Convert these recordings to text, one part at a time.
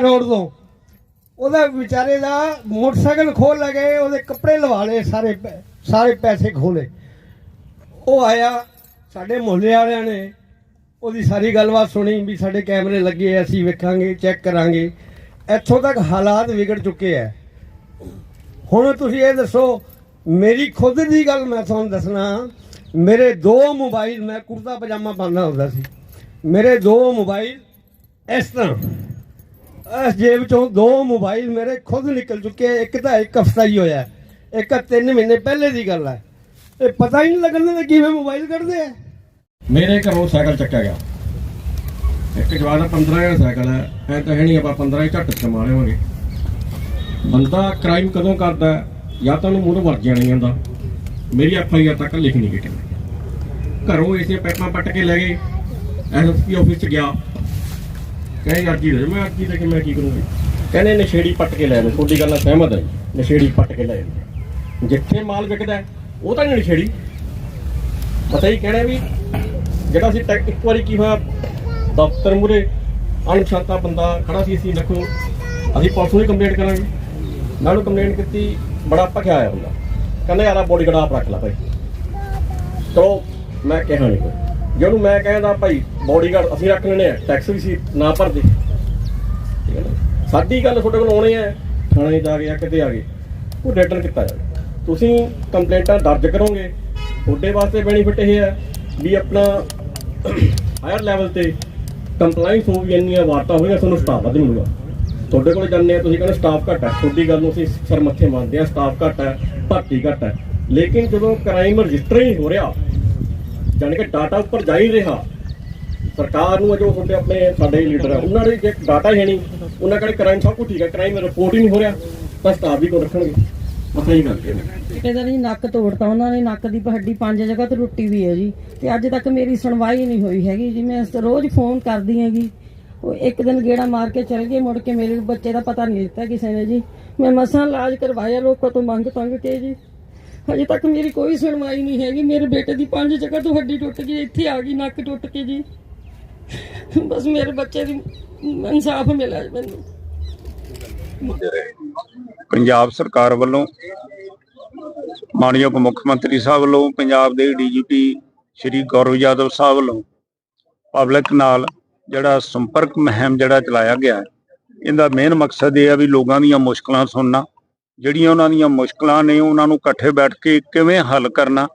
Road ਤੋਂ ਉਹਦਾ ਵਿਚਾਰੇ ਦਾ ਮੋਟਰਸਾਈਕਲ ਖੋਲ ਲਗੇ ਉਹਦੇ ਕੱਪੜੇ ਲਵਾ ਲਏ, ਸਾਰੇ ਪੈ- ਸਾਰੇ ਪੈਸੇ ਖੋਲੇ ਉਹ ਆਇਆ, ਸਾਡੇ ਮੁਹੱਲੇ ਵਾਲਿਆਂ ਨੇ, ਉਹਦੀ ਸਾਰੀ ਗੱਲਬਾਤ ਸੁਣੀ ਵੀ ਸਾਡੇ ਕੈਮਰੇ ਲੱਗੇ ਅਸੀਂ ਵੇਖਾਂਗੇ, ਚੈੱਕ ਕਰਾਂਗੇ। ਇੱਥੋਂ ਤੱਕ ਹਾਲਾਤ ਵਿਗੜ ਚੁੱਕੇ ਆ। ਹੁਣ ਤੁਸੀਂ ਇਹ ਦੱਸੋ, ਮੇਰੀ ਖੁਦ ਦੀ ਗੱਲ ਮੈਂ ਤੁਹਾਨੂੰ ਦੱਸਣਾ, ਮੇਰੇ ਦੋ ਮੋਬਾਈਲ, ਮੈਂ ਕੁਰਤਾ ਪਜਾਮਾ ਪਾਉਂਦਾ ਹੁੰਦਾ ਸੀ। ਮੇਰੇ ਦੋ ਮੋਬਾਈਲ ਇਸ ਤਰ੍ਹਾਂ। ਇਸ ਜੇਬ ਚੋਂ ਦੋ ਮੋਬਾਈਲ ਮੇਰੇ ਖੁਦ ਨਿਕਲ ਚੁੱਕੇ ਇੱਕ ਤਾਂ ਇੱਕ ਹਫਤਾ ਹੀ ਹੋਇਆ ਇੱਕ ਤਾਂ ਤਿੰਨ ਮਹੀਨੇ ਪਹਿਲੇ ਦੀ ਗੱਲ ਹੈ। ਇਹ ਪਤਾ ਹੀ ਨਹੀਂ ਲੱਗਣ ਦਿੰਦੇ ਕਿਵੇਂ ਮੋਬਾਈਲ ਕੱਢਦੇ ਆ। ਮੇਰੇ ਘਰੋਂ ਸਾਈਕਲ ਚੱਕਿਆ ਗਿਆ। ਇੱਕ ਜਵਾਨ ਦਾ 15 ਦਾ ਸਾਈਕਲ ਹੈ, ਐ ਤਾਂ ਹੈ ਨਹੀਂ, ਆਪਾਂ 15 ਹੀ ਝੱਟ ਸਮਾ ਲਵਾਂਗੇ ਬੰਦਾ ਕ੍ਰਾਈਮ ਕਦੋਂ ਕਰਦਾ ਜਾਂ ਤਾਂ ਉਹਨੂੰ ਮੂੰਹੋਂ ਵਰਜ ਜਾਣੀ ਜਾਂਦਾ ਮੇਰੀ ਐਫ ਆਈ ਆਰ ਤੱਕ ਲਿਖ ਨਹੀਂ ਗਈ। ਘਰੋਂ ਇਸੇ ਪੈਪਾਂ ਪੱਟ ਕੇ ਲੈ ਗਏ। ਐਸਐਸਪੀ ਆਫਿਸ ਚ ਗਿਆ। ਕਹੇ ਅਰਜੀ ਦੇ ਦਿਓ। ਮੈਂ ਅਰਜੀ ਦੇ ਕੇ ਮੈਂ ਕੀ ਕਰੂੰਗਾ? ਕਹਿੰਦੇ ਨਸ਼ੇੜੀ ਪੱਟ ਕੇ ਲੈ ਆਵੇ ਤੁਹਾਡੀ ਗੱਲ ਨਾਲ ਸਹਿਮਤ ਹੈ ਜੀ। ਨਸ਼ੇੜੀ ਪੱਟ ਕੇ ਲੈ ਆਵੇ ਜਿੱਥੇ ਮਾਲ ਵਿਕਦਾ ਹੈ, ਉਹ ਤਾਂ ਨਹੀਂ ਨਸ਼ੇੜੀ। ਪਤਾ ਹੀ ਕਹਿਣਾ ਵੀ ਜਿਹੜਾ ਅਸੀਂ ਟੈਕ ਇੱਕ ਵਾਰੀ ਕੀ ਹੋਇਆ ਦਫ਼ਤਰ ਮੂਰੇ ਅਣਛਾਤਾ ਬੰਦਾ ਖੜਾ ਸੀ ਅਸੀਂ ਦੇਖੋ ਅਸੀਂ ਪੁਲਿਸ ਨੂੰ ਕੰਪਲੇਂਟ ਕਰਾਂਗੇ। ਨਾਲ ਕੰਪਲੇਂਟ ਕੀਤੀ ਬੜਾ ਭਖਿਆ ਆਇਆ ਹੁੰਦਾ ਕਹਿੰਦਾ ਯਾਰ ਆ ਬੋਡੀ ਗਾਰਡ ਆਪ ਰੱਖ ਲੈ ਭਾਈ। ਚਲੋ ਮੈਂ ਕਿਹਾ ਨਹੀਂ ਕੋਈ। ਜਿਹਨੂੰ ਮੈਂ ਕਹਿੰਦਾ ਭਾਈ ਬੋਡੀਗਾਰਡ ਅਸੀਂ ਰੱਖ ਲੈਣੇ ਆ ਟੈਕਸ ਵੀ ਸੀ, ਨਾ ਭਰਦੇ। ਠੀਕ ਹੈ ਨਾ? ਸਾਡੀ ਗੱਲ ਤੁਹਾਡੇ ਕੋਲ ਆਉਣੇ ਹੈ, ਥਾਣੇ ਜਾ ਕੇ ਜਾਂ ਕਿਤੇ ਆ ਗਏ ਉਹ ਰਿਟਰਨ ਕੀਤਾ ਜਾਵੇ। ਤੁਸੀਂ ਕੰਪਲੇਂਟਾਂ ਦਰਜ ਕਰੋਗੇ, ਤੁਹਾਡੇ ਵਾਸਤੇ ਬੈਨੀਫਿਟ ਇਹ ਹੈ ਵੀ ਆਪਣਾ ਹਾਇਰ ਲੈਵਲ ਤੇ ਕੰਪਲਾਈਂਸ ਹੋ ਵੀ ਇੰਨੀਆਂ ਵਾਰਤਾ ਹੋਈਆਂ, ਤੁਹਾਨੂੰ ਸਟਾਫ ਵੱਧ ਮਿਲੂਗਾ। ਤੁਹਾਡੇ ਕੋਲ ਜਾਂਦੇ ਆ, ਤੁਸੀਂ ਕਹਿੰਦੇ ਸਟਾਫ ਘੱਟ ਹੈ। ਤੁਹਾਡੀ ਗੱਲ ਨੂੰ ਅਸੀਂ ਸਰ ਮੱਥੇ ਮੰਨਦੇ ਆ ਸਟਾਫ ਘੱਟ ਹੈ, ਭਰਤੀ ਘੱਟ ਹੈ। ਲੇਕਿਨ ਜਦੋਂ ਕ੍ਰਾਈਮ ਰਜਿਸਟਰ ਹੀ ਹੋ ਰਿਹਾ ਜਾਣੀ ਕਿ ਡਾਟਾ ਉੱਪਰ ਜਾ ਹੀ ਰਿਹਾ। ਸਰਕਾਰ ਨੂੰ ਜੋ ਤੁਹਾਡੇ ਆਪਣੇ ਸਾਡੇ ਲੀਡਰ ਆ ਉਹਨਾਂ ਦੇ ਜੇ ਡਾਟਾ ਹੀ ਨਹੀਂ ਉਹਨਾਂ ਕੋਲ ਕ੍ਰਾਈਮ ਸਭ ਕੁਝ ਠੀਕ ਹੈ ਕ੍ਰਾਈਮ ਰਿਪੋਰਟ ਹੀ ਨਹੀਂ ਹੋ ਰਿਹਾ ਤਾਂ ਸਟਾਫ ਵੀ ਕੋ ਰੱਖਣਗੇ। ਮਸਲਾ ਹੀ ਗੱਲ ਇਹ ਇਹਦਾ ਨਹੀਂ ਨੱਕ ਤੋੜਤਾ ਉਹਨਾਂ ਨੇ ਨੱਕ ਦੀ ਹੱਡੀ ਪੰਜ ਜਗ੍ਹਾ ਤੇ ਟੁੱਟੀ ਵੀ ਹੈ ਜੀ ਤੇ ਅੱਜ ਤੱਕ ਮੇਰੀ ਸੁਣਵਾਈ ਨਹੀਂ ਹੋਈ ਹੈਗੀ ਜੀ ਮੈਂ ਰੋਜ਼ ਫੋਨ ਕਰਦੀ ਹੈਗੀ। ਉਹ ਇੱਕ ਦਿਨ ਗੇੜਾ ਮਾਰ ਕੇ ਚਲ ਗਏ ਮੁੜ ਕੇ ਮੇਰੇ ਬੱਚੇ ਦਾ ਪਤਾ ਨਹੀਂ ਦਿੱਤਾ ਕਿਸੇ ਨੇ ਜੀ। ਮੈਂ ਮਸਾਂ ਇਲਾਜ ਕਰਵਾਇਆ ਲੋਕਾਂ ਤੋਂ ਮੰਗ ਤੰਗ ਕੇ ਜੀ। ਹਜੇ ਤੱਕ ਮੇਰੀ ਕੋਈ ਸੁਣਵਾਈ ਨਹੀਂ ਹੈਗੀ। ਮੇਰੇ ਬੇਟੇ ਦੀ ਪੰਜ ਜਗ੍ਹਾ ਤੋਂ ਹੱਡੀ ਟੁੱਟ ਗਈ, ਇੱਥੇ ਆ ਗਈ, ਨੱਕ ਟੁੱਟ ਕੇ ਜੀ। ਬਸ ਮੇਰੇ ਬੱਚੇ ਦੀ ਇਨਸਾਫ ਮਿਲਿਆ ਮੈਨੂੰ। ਪੰਜਾਬ ਸਰਕਾਰ ਵੱਲੋਂ ਮਾਨਯੋਗ ਮੁੱਖ ਮੰਤਰੀ ਸਾਹਿਬ ਵੱਲੋਂ ਪੰਜਾਬ ਦੇ ਡੀਜੀਪੀ ਸ਼੍ਰੀ ਗੌਰਵ ਯਾਦਵ ਸਾਹਿਬ ਵੱਲੋਂ ਪਬਲਿਕ ਨਾਲ ਜਿਹੜਾ ਸੰਪਰਕ ਮੁਹਿੰਮ ਜਿਹੜਾ ਚਲਾਇਆ ਗਿਆ, ਇਹਦਾ ਮੇਨ ਮਕਸਦ ਇਹ ਆ ਵੀ ਲੋਕਾਂ ਦੀਆਂ ਮੁਸ਼ਕਲਾਂ ਸੁਣਨਾ ਜਿਹੜੀਆਂ ਉਹਨਾਂ ਦੀਆਂ ਮੁਸ਼ਕਲਾਂ ਨੇ ਉਹਨਾਂ ਨੂੰ ਇਕੱਠੇ ਬੈਠ ਕੇ ਕਿਵੇਂ ਹੱਲ ਕਰਨਾ,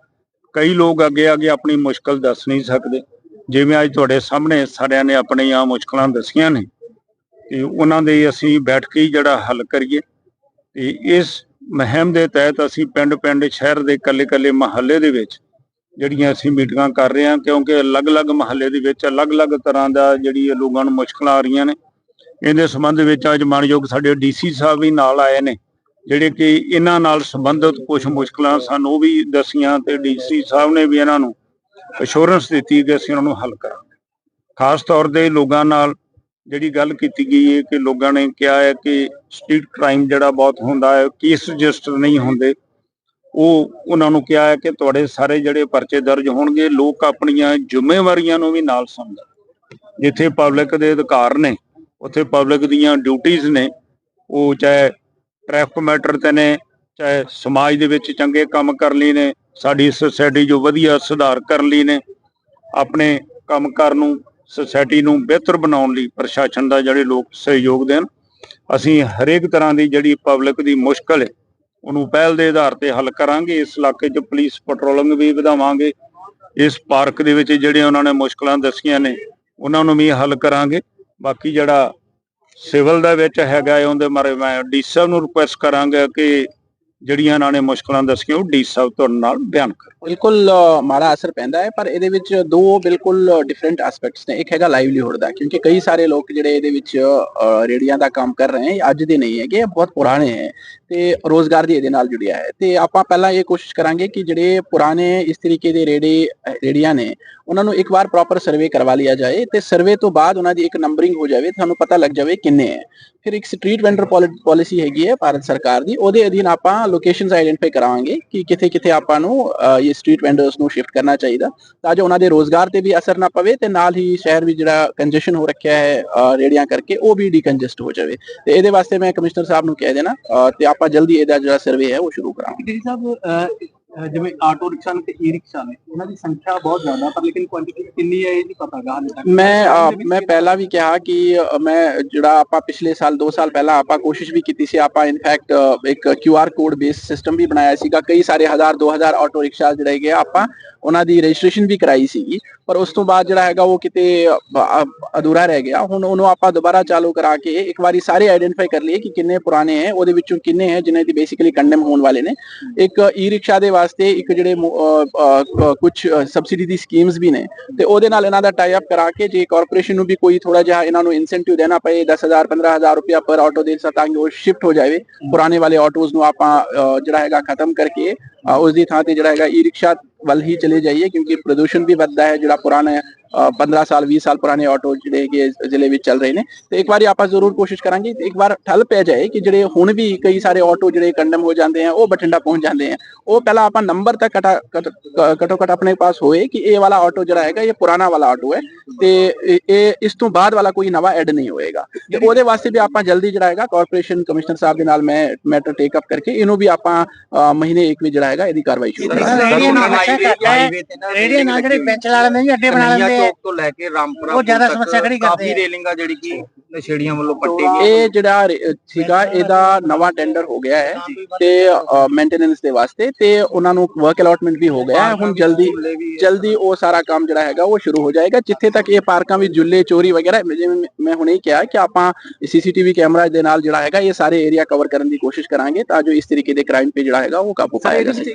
ਕਈ ਲੋਕ ਅੱਗੇ ਅੱਗੇ ਆਪਣੀ ਮੁਸ਼ਕਲ ਦੱਸ ਨਹੀਂ ਸਕਦੇ। ਜਿਵੇਂ ਅੱਜ ਤੁਹਾਡੇ ਸਾਹਮਣੇ ਸਾਰਿਆਂ ਨੇ ਆਪਣੀਆਂ ਮੁਸ਼ਕਲਾਂ ਦੱਸੀਆਂ ਨੇ, ਤੇ ਉਹਨਾਂ ਦੇ ਅਸੀਂ ਬੈਠ ਕੇ ਹੀ ਜਿਹੜਾ ਹੱਲ ਕਰੀਏ। ਤੇ ਇਸ ਮੁਹਿੰਮ ਦੇ ਤਹਿਤ ਅਸੀਂ ਪਿੰਡ-ਪਿੰਡ, ਸ਼ਹਿਰ ਦੇ ਕੱਲੇ-ਕੱਲੇ ਮਹੱਲੇ ਦੇ ਵਿੱਚ ਜਿਹੜੀਆਂ ਅਸੀਂ ਮੀਟਿੰਗਾਂ ਕਰ ਰਹੇ ਹਾਂ, ਕਿਉਂਕਿ ਅਲੱਗ-ਅਲੱਗ ਮਹੱਲੇ ਦੇ ਵਿੱਚ ਅਲੱਗ-ਅਲੱਗ ਤਰ੍ਹਾਂ ਦਾ ਜਿਹੜੀ ਇਹ ਲੋਕਾਂ ਨੂੰ ਮੁਸ਼ਕਲਾਂ ਆ ਰਹੀਆਂ ਨੇ। ਇਹਦੇ ਸੰਬੰਧ ਵਿੱਚ ਅੱਜ ਮਾਨਯੋਗ ਸਾਡੇ ਡੀਸੀ ਸਾਹਿਬ ਵੀ ਨਾਲ ਆਏ ਨੇ। ਜਿਹੜੇ ਕਿ ਇਹਨਾਂ ਨਾਲ ਸੰਬੰਧਿਤ ਕੁਝ ਮੁਸ਼ਕਲਾਂ ਸਾਨੂੰ, ਉਹ ਵੀ ਦਸੀਆਂ ਤੇ ਡੀਸੀ ਸਾਹਿਬ ਨੇ ਵੀ ਇਹਨਾਂ ਨੂੰ ਅਸ਼ੋਰੈਂਸ ਦਿੱਤੀ ਕਿ ਅਸੀਂ ਉਹਨਾਂ ਨੂੰ ਹੱਲ ਕਰਾਂਗੇ। ਖਾਸ ਤੌਰ ਤੇ ਲੋਕਾਂ ਨਾਲ ਜਿਹੜੀ ਗੱਲ ਕੀਤੀ ਗਈ ਹੈ ਕਿ ਲੋਕਾਂ ਨੇ ਕਿਹਾ ਹੈ ਕਿ ਸਟਰੀਟ ਕ੍ਰਾਈਮ ਜਿਹੜਾ ਬਹੁਤ ਹੁੰਦਾ ਹੈ, ਕੇਸ ਰਜਿਸਟਰ ਨਹੀਂ ਹੁੰਦੇ। ਉਹ ਉਹਨਾਂ ਨੂੰ ਕਿਹਾ ਹੈ ਕਿ ਤੁਹਾਡੇ ਸਾਰੇ ਜਿਹੜੇ ਪਰਚੇ ਦਰਜ ਹੋਣਗੇ, ਲੋਕ ਆਪਣੀਆਂ ਜ਼ਿੰਮੇਵਾਰੀਆਂ ਨੂੰ ਵੀ ਨਾਲ ਸਮਝਣ। ਜਿੱਥੇ ਪਬਲਿਕ ਦੇ ਅਧਿਕਾਰ ਨੇ, ਉੱਥੇ ਪਬਲਿਕ ਦੀਆਂ ਡਿਊਟੀਆਂ ਨੇ, ਉਹ ਚਾਹੇ ਟ੍ਰੈਫਿਕ ਮੈਟਰ ਤੇ ਨੇ, ਚਾਹੇ ਸਮਾਜ ਦੇ ਵਿੱਚ ਚੰਗੇ ਕੰਮ ਕਰਨ ਲਈ ਨੇ, ਸਾਡੀ ਸੋਸਾਇਟੀ ਜੋ ਵਧੀਆ ਸੁਧਾਰ ਕਰਨ ਲਈ ਨੇ, ਆਪਣੇ ਕੰਮਕਾਰ ਨੂੰ ਸੋਸਾਇਟੀ ਨੂੰ ਬਿਹਤਰ ਬਣਾਉਣ ਲਈ ਪ੍ਰਸ਼ਾਸਨ ਦਾ ਜਿਹੜੇ ਲੋਕ ਸਹਿਯੋਗ ਦੇਣ, ਅਸੀਂ ਹਰੇਕ ਤਰ੍ਹਾਂ ਦੀ ਜਿਹੜੀ ਪਬਲਿਕ ਦੀ ਮੁਸ਼ਕਲ ਹੈ, ਉਹਨੂੰ ਪਹਿਲ ਦੇ ਆਧਾਰ ਤੇ ਹੱਲ ਕਰਾਂਗੇ, ਇਸ ਇਲਾਕੇ 'ਚ ਪੁਲਿਸ ਪੈਟਰੋਲਿੰਗ ਵੀ ਵਧਾਵਾਂਗੇ, ਇਸ ਪਾਰਕ ਦੇ ਵਿੱਚ ਜਿਹੜੇ ਉਹਨਾਂ ਨੇ ਮੁਸ਼ਕਲਾਂ ਦੱਸੀਆਂ ਨੇ, ਉਹਨਾਂ ਨੂੰ ਵੀ ਹੱਲ ਕਰਾਂਗੇ, ਬਾਕੀ ਜਿਹੜਾ ਸਿਵਲ ਦੇ ਵਿੱਚ ਹੈਗਾ ਉਹਦੇ ਬਾਰੇ ਮੈਂ ਡੀ ਸਾਹਿਬ ਨੂੰ ਰਿਕੁਐਸਟ ਕਰਾਂਗਾ ਕਿ ਜਿਹੜੀਆਂ ਇਹਨਾਂ ਨੇ ਮੁਸ਼ਕਲਾਂ ਦੱਸੀਆਂ ਉਹ ਡੀ ਸਾਹਿਬ ਤੁਹਾਡੇ ਨਾਲ ਬਿਆਨ ਕਰਨ ਬਿਲਕੁਲ ਮਾੜਾ ਅਸਰ ਪੈਂਦਾ ਹੈ ਪਰ ਇਹਦੇ ਵਿੱਚ ਦੋ ਬਿਲਕੁਲ ਡਿਫਰੈਂਟ ਐਸਪੈਕਟਸ ਨੇ। ਇੱਕ ਹੈਗਾ ਲਾਈਵਲੀਹੁੱਡ ਦਾ ਕਿਉਂਕਿ ਕਈ ਸਾਰੇ ਲੋਕ ਜਿਹੜੇ ਇਹਦੇ ਵਿੱਚ ਅ, ਦਾ ਕੰਮ ਕਰ ਰਹੇ ਹਨ ਅੱਜ ਦੇ ਨਹੀਂ ਹੈਗੇ ਇਹ ਬਹੁਤ ਪੁਰਾਣੇ ਹੈ ਤੇ ਰੋਜ਼ਗਾਰ ਦੀ ਇਹਦੇ ਨਾਲ ਜੁੜਿਆ ਹੈ। ਤੇ ਆਪਾਂ ਪਹਿਲਾਂ ਇਹ ਕੋਸ਼ਿਸ਼ ਕਰਾਂਗੇ ਕਿ ਜਿਹੜੇ ਪੁਰਾਣੇ ਇਸ ਤਰੀਕੇ ਦੇ ਰੇੜੇ ਅ, ਨੇ ਉਹਨਾਂ ਨੂੰ ਇੱਕ ਵਾਰ ਪ੍ਰੋਪਰ ਸਰਵੇ ਕਰਵਾ ਲਿਆ ਜਾਏ ਤੇ ਸਰਵੇ ਤੋਂ ਬਾਅਦ ਉਹਨਾਂ ਦੀ ਇੱਕ ਨੰਬਰਿੰਗ ਹੋ ਜਾਵੇ ਤੁਹਾਨੂੰ ਪਤਾ ਲੱਗ ਜਾਵੇ ਕਿੰਨੇ ਹੈ। ਫਿਰ ਇੱਕ ਸਟਰੀਟ ਵੈਂਡਰ ਪਾਲਿਸੀ ਹੈਗੀ ਹੈ ਭਾਰਤ ਸਰਕਾਰ ਦੀ ਉਹਦੇ ਅਧੀਨ ਆਪਾਂ ਲੋਕੇਸ਼ਨਸ ਆਈਡੈਂਟੀਫਾਈ ਕਰਾਵਾਂਗੇ ਕਿ ਕਿੱਥੇ ਕਿੱਥੇ ਆਪਾਂ ਨੂੰ ਇਹ ਸਟਰੀਟ ਵੈਂਡਰਸ ਨੂੰ ਸ਼ਿਫਟ ਕਰਨਾ ਚਾਹੀਦਾ ਤਾਂ ਜੋ ਉਹਨਾਂ ਦੇ ਰੋਜ਼ਗਾਰ ਤੇ ਵੀ ਅਸਰ ਨਾ ਪਵੇ ਤੇ ਨਾਲ ਹੀ ਸ਼ਹਿਰ ਵੀ ਜਿਹੜਾ ਕੰਜੈਸ਼ਨ ਹੋ ਰੱਖਿਆ ਹੈ ਰੇੜੀਆਂ ਕਰਕੇ ਉਹ ਵੀ ਡੀਕੰਜੈਸਟ ਹੋ ਜਾਵੇ। ਤੇ ਇਹਦੇ ਵਾਸਤੇ ਮੈਂ ਕਮਿਸ਼ਨਰ ਸਾਹਿਬ ਨੂੰ ਕਹਿ ਦੇਣਾ ਤੇ ਆਪਾਂ ਜਲਦੀ ਇਹਦਾ ਜਿਹੜਾ ਸਰਵੇ ਹੈ ਉਹ ਸ਼ੁਰੂ ਕਰਾਂਗੇ। ਜੀ ਸਾਹਿਬ ਜਿਵੇਂ ਆਟੋ ਰਿਕਸ਼ਾ ਨੇ ਤੇ ਈ ਰਿਕਸ਼ਾ ਨੇ, ਇਹਨਾਂ ਦੀ ਸੰਖਿਆ ਬਹੁਤ ਜ਼ਿਆਦਾ, ਪਰ ਲੇਕਿਨ ਕੁਆਂਟੀਟੀ ਕਿੰਨੀ ਹੈ ਇਹ ਨਹੀਂ ਪਤਾ ਗਾ ਹਾਲੇ ਤੱਕ। ਮੈਂ ਮੈਂ ਪਹਿਲਾਂ ਵੀ ਕਿਹਾ ਕਿ ਮੈਂ ਜਿਹੜਾ ਆਪਾਂ ਪਿਛਲੇ ਸਾਲ 2 ਸਾਲ ਪਹਿਲਾਂ ਆਪਾਂ ਕੋਸ਼ਿਸ਼ ਵੀ ਕੀਤੀ ਸੀ, ਆਪਾਂ ਇਨਫੈਕਟ ਇੱਕ Q R code base system ਵੀ ਬਣਾਇਆ ਸੀਗਾ, ਕਈ ਸਾਰੇ ਹਜ਼ਾਰ 2000 ਆਟੋ ਰਿਕਸ਼ਾ ਜਿਹੜੇ ਹੈਗੇ ਆਪਾਂ ਉਹਨਾਂ ਦੀ ਰਜਿਸਟ੍ਰੇਸ਼ਨ ਵੀ ਕਰਾਈ ਸੀਗੀ, ਪਰ ਉਸ ਤੋਂ ਬਾਅਦ ਜਿਹੜਾ ਹੈਗਾ ਉਹ ਕਿਤੇ ਅਧੂਰਾ ਰਹਿ ਗਿਆ। ਹੁਣ ਉਹਨੂੰ ਆਪਾਂ ਦੁਬਾਰਾ ਚਾਲੂ ਕਰਾ ਕੇ ਇੱਕ ਵਾਰੀ ਸਾਰੇ ਆਈਡੈਂਟੀਫਾਈ ਕਰ ਲਈਏ ਕਿ ਕਿੰਨੇ ਪੁਰਾਣੇ ਹੈ, ਉਹਦੇ ਵਿੱਚੋਂ ਕਿੰਨੇ ਹੈ, ਜਿਨ੍ਹਾਂ ਦੀ ਬੇਸਿਕਲੀ ਕੰਡੈਮ ਹੋਣ ਵਾਲੇ ਨੇ। ਇੱਕ ਈ ਰਿਕਸ਼ਾ ਦੇ ਵਾਸਤੇ ਇੱਕ ਜਿਹੜੇ ਕੁਝ ਸਬਸਿਡੀ ਦੀ ਸਕੀਮਸ ਵੀ ਨੇ। ਤੇ ਉਹਦੇ ਨਾਲ ਇਹਨਾਂ ਦਾ ਟਾਈ ਅਪ ਕਰਾ ਕੇ ਜੇ ਕਾਰਪੋਰੇਸ਼ਨ ਨੂੰ ਵੀ ਕੋਈ ਥੋੜਾ ਜਿਹਾ ਇਹਨਾਂ ਨੂੰ ਇਨਸੈਂਟਿਵ ਦੇਣਾ ਪਏ 10000 15000 ਰੁਪਇਆ ਪਰ ਆਟੋ ਦੇ ਤਾਂ ਉਹ ਸ਼ਿਫਟ ਹੋ ਜਾਵੇ। ਪੁਰਾਣੇ ਵਾਲੇ ਆਟੋਜ਼ ਨੂੰ ਆਪਾਂ ਜਿਹੜਾ ਹੈਗਾ ਖਤਮ ਕਰਕੇ ਅਹ, ਉਸ ਦੀ ਥਾਂ ਤੇ ਜਿਹੜਾ ਹੈਗਾ ਈ ਰਿਕਸ਼ਾ ਵੱਲ ਹੀ ਚਲੇ ਜਾਈਏ ਕਿਉਂਕਿ ਪ੍ਰਦੂਸ਼ਣ ਵੀ ਵੱਧਦਾ ਹੈ ਜਿਹੜਾ ਪੁਰਾਣਾ 15 ਸਾਲ 20 ਸਾਲ ਪੁਰਾਣੇ ਆਟੋ ਜਿਹੜੇ ਹੈਗੇ ਜ਼ਿਲ੍ਹੇ ਵਿੱਚ ਚੱਲ ਰਹੇ ਨੇ। ਤੇ ਇੱਕ ਵਾਰੀ ਆਪਾਂ ਜ਼ਰੂਰ ਕੋਸ਼ਿਸ਼ ਕਰਾਂਗੇ ਤੇ ਇੱਕ ਵਾਰ ਠੱਲ ਪੈ ਜਾਏ ਕਿ ਜਿਹੜੇ ਹੁਣ ਵੀ ਕਈ ਸਾਰੇ ਆਟੋ ਜਿਹੜੇ ਕੰਡਮ ਹੋ ਜਾਂਦੇ ਆ ਉਹ ਬਠਿੰਡਾ ਪਹੁੰਚ ਜਾਂਦੇ ਆ। ਉਹ ਪਹਿਲਾਂ ਆਪਾਂ ਨੰਬਰ ਤੱਕ ਕਟਾ ਕਟੋ ਕਟ ਆਪਣੇ ਪਾਸ ਹੋਏ ਕਿ ਇਹ ਵਾਲਾ ਆਟੋ ਜਿਹੜਾ ਹੈਗਾ ਇਹ ਪੁਰਾਣਾ ਵਾਲਾ ਆਟੋ ਹੈ ਤੇ ਇਹ- ਇਸ ਤੋਂ ਬਾਅਦ ਵਾਲਾ ਕੋਈ ਨਵਾਂ ਐਡ ਨਹੀਂ ਹੋਏਗਾ। ਤੇ ਉਹਦੇ ਵਾਸਤੇ ਵੀ ਆਪਾਂ ਜਲਦੀ ਜਿਹੜਾ ਹੈਗਾ ਕਾਰਪੋਰੇਸ਼ਨ ਕਮਿਸ਼ਨਰ ਸਾਹਿਬ ਦੇ ਨਾਲ ਮੈਂ ਮੈਟਰ ਟੇਕ ਅਪ ਕਰਕੇ ਇਹਨੂੰ ਵੀ ਆਪਾਂ ਮਹੀਨੇ ਇੱਕ ਵਿੱਚ ਜਿਹੜਾ ਹੈਗਾ ਇਹਦੀ ਕਾਰਵਾਈ ਸ਼ੁਰੂ ਕਰਾਂਗੇ। ਰੇਹੜੀਆਂ ਨਾਲ ਜਿਹੜੇ ਬੈਂਚ ਲਾ ਲੈਂਦੇ ਨੇ ਅੱਡੇ ਬਣਾ ਲੈਂਦੇ ਚੌਕ ਤੋਂ ਲੈ ਕੇ ਰਾਮਪੁਰਾ ਉਹ ਜ਼ਿਆਦਾ ਸਮੱਸਿਆ ਖੜੀ ਕਰਦੇ ਕਾਫੀ। ਰੇਲਿੰਗ ਜਿਹੜੀ ਕਿ ਨਸ਼ੇੜੀਆਂ ਵੱਲੋਂ ਪੱਟੀ ਗਈ ਇਹ ਜਿਹੜਾ ਸੀਗਾ ਇਹਦਾ ਨਵਾਂ ਟੈਂਡਰ ਹੋ ਗਿਆ ਹੈ ਤੇ ਮੇਨਟੇਨੈਂਸ ਦੇ ਵਾਸਤੇ ਤੇ ਉਹਨਾਂ ਨੂੰ ਵਰਕ ਅਲਾਟਮੈਂਟ ਵੀ ਹੋ ਗਿਆ ਹੈ। ਹੁਣ ਜਲਦੀ ਜਲਦੀ ਉਹ ਸਾਰਾ ਕੰਮ ਜਿਹੜਾ ਹੈਗਾ ਉਹ ਸ਼ੁਰੂ ਹੋ ਜਾਏਗਾ। ਜਿੱਥੇ ਤੱਕ ਇਹ ਪਾਰਕਾਂ ਵਿੱਚ ਜੁੱਲੇ ਚੋਰੀ ਵਗੈਰਾ ਜਿਵੇਂ ਮੈਂ ਹੁਣੇ ਹੀ ਕਿਹਾ ਕਿ ਆਪਾਂ ਸੀਸੀਟੀਵੀ ਕੈਮਰਾ ਦੇ ਨਾਲ ਜਿਹੜਾ ਹੈਗਾ ਇਹ ਸਾਰੇ ਏਰੀਆ ਕਵਰ ਕਰਨ ਦੀ ਕੋਸ਼ਿਸ਼ ਕਰਾਂਗੇ ਤਾਂ ਜੋ ਇਸ ਤਰੀਕੇ ਦੇ ਕ੍ਰਾਈਮ ਤੇ ਜਿਹੜਾ ਹੈਗਾ ਉਹ ਕਾਬੂ ਪਾਇਆ ਜਾ ਸਕੇ।